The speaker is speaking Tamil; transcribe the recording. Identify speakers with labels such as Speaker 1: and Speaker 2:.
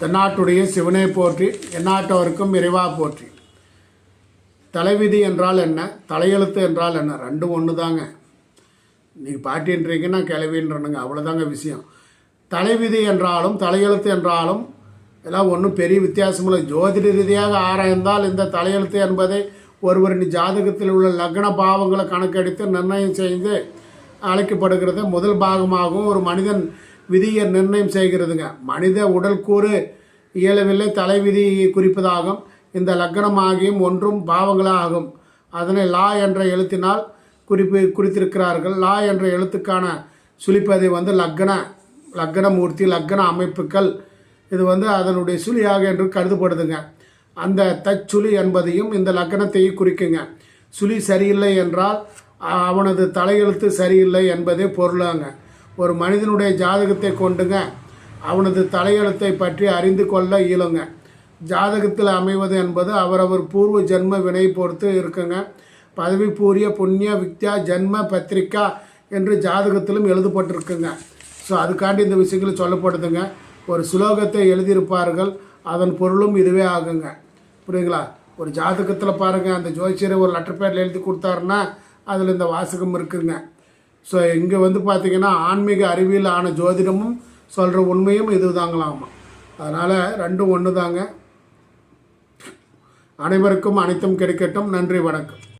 Speaker 1: தென்னாட்டுடைய சிவனை போற்றி எந்நாட்டவருக்கும் இறைவா போற்றி. தலைவிதி என்றால் என்ன? தலையெழுத்து என்றால் என்ன? ரெண்டும் ஒன்று தாங்க நீங்கள் பாட்டின்றீங்க நான் கிளவின்றனுங்க அவ்வளோதாங்க விஷயம். தலைவிதி என்றாலும் தலையெழுத்து என்றாலும் எல்லாம் ஒன்றும் பெரிய வித்தியாசம் இல்லை. ஜோதிட ரீதியாக ஆராய்ந்தால் இந்த தலையெழுத்து என்பதை ஒருவரின் ஜாதகத்தில் உள்ள லக்ன பாவங்களை கணக்கெடுத்து நிர்ணயம் செய்து அழைக்கப்படுகிறது முதல் பாகமாகவும் ஒரு மனிதன் விதியை நிர்ணயம் செய்கிறதுங்க. மனித உடல் கூறு இயலவில்லை தலைவிதி குறிப்பதாகும். இந்த லக்னமாகியும் ஒன்றும் பாவங்களாகும். அதனை லா என்ற எழுத்தினால் குறிப்பு குறித்திருக்கிறார்கள். லா என்ற எழுத்துக்கான சுழிப்பதை வந்து லக்ன லக்னமூர்த்தி லக்ன அமைப்புகள் இது வந்து அதனுடைய சுழியாக என்று கருதப்படுதுங்க. அந்த தச்சுளி என்பதையும் இந்த லக்னத்தை குறிக்குங்க. சுழி சரியில்லை என்றால் அவனது தலையெழுத்து சரியில்லை என்பதே பொருளாங்க. ஒரு மனிதனுடைய ஜாதகத்தை கொண்டுங்க. அவனது தலையெழுத்தை பற்றி அறிந்து கொள்ள இயலுங்க. ஜாதகத்தில் அமைவது என்பது அவரவர் பூர்வ ஜென்ம வினை பொறுத்து இருக்குங்க. பதவி பூரிய புண்ணிய வித்யா ஜென்ம பத்திரிக்கா என்று ஜாதகத்திலும் எழுதப்பட்டிருக்குங்க. ஸோ அதுக்காண்டி இந்த விஷயங்கள் சொல்லப்படுதுங்க. ஒரு சுலோகத்தை எழுதியிருப்பார்கள். அதன் பொருளும் இதுவே ஆகுங்க. புரியுங்களா ஒரு ஜாதகத்தில் பாருங்கள் அந்த ஜோசியரை ஒரு லெட்டர் பேரில் எழுதி கொடுத்தாருன்னா அதில் இந்த வாசகம் இருக்குங்க. ஸோ இங்கே வந்து பார்த்திங்கன்னா ஆன்மீக அறிவியல் ஆன ஜோதிடமும் சொல்கிற உண்மையும் இது தாங்களாமா அதனால் ரெண்டும் ஒன்று தாங்க அனைவருக்கும் அனைத்தும் கிடைக்கட்டும். நன்றி வணக்கம்.